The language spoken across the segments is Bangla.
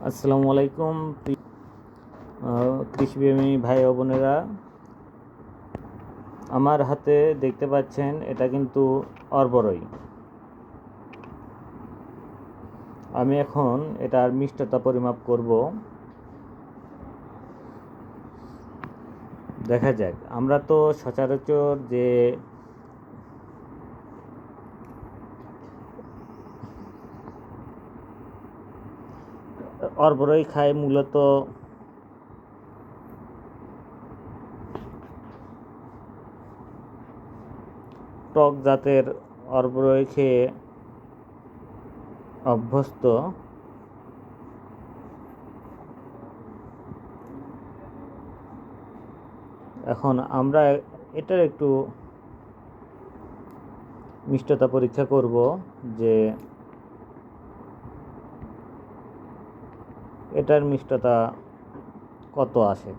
আসসালামু আলাইকুম, প্রি- কৃষিপ্রেমী ভাই বোনেরা। আমার হাতে দেখতে পাচ্ছেন, এটা কিন্তু অর্বরই। আমি এখন এটার মিষ্টতা পরিমাপ করব। দেখা যাক, আমরা তো সচরাচর যে অর্বরই খায় মূলত। টক জাতের অর্বরই খেয়ে অভ্যস্ত। এখন আমরা এটার একটু মিষ্টতা পরীক্ষা করব যে এটার মিষ্টতা কত আসে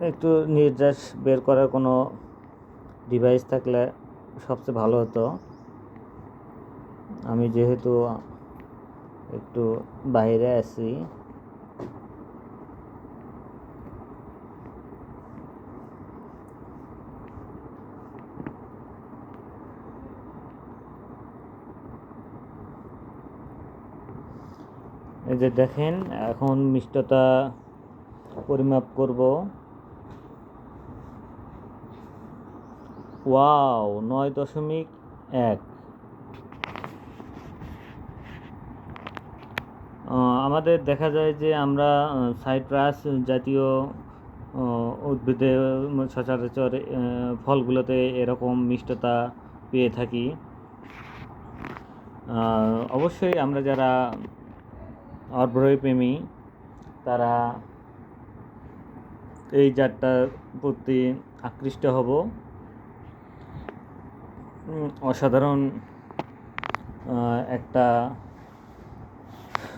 একটু নির্যাস বের করার কোনো ডিভাইস থাকলে সবচেয়ে ভালো হতো। আমি যেহেতু একটু বাইরে আছি এই যে দেখেন, এখন মিষ্টতা পরিমাপ করব। ওয়াও, নয় দশমিক এক। আমাদের দেখা যায় যে আমরা সাইট্রাস জাতীয় উদ্ভিদে সচরাচর ফলগুলোতে এরকম মিষ্টতা পেয়ে থাকি। অবশ্যই আমরা যারা অর্বরই প্রেমী তারা এই জাতটার প্রতি আকৃষ্ট হব। অসাধারণ একটা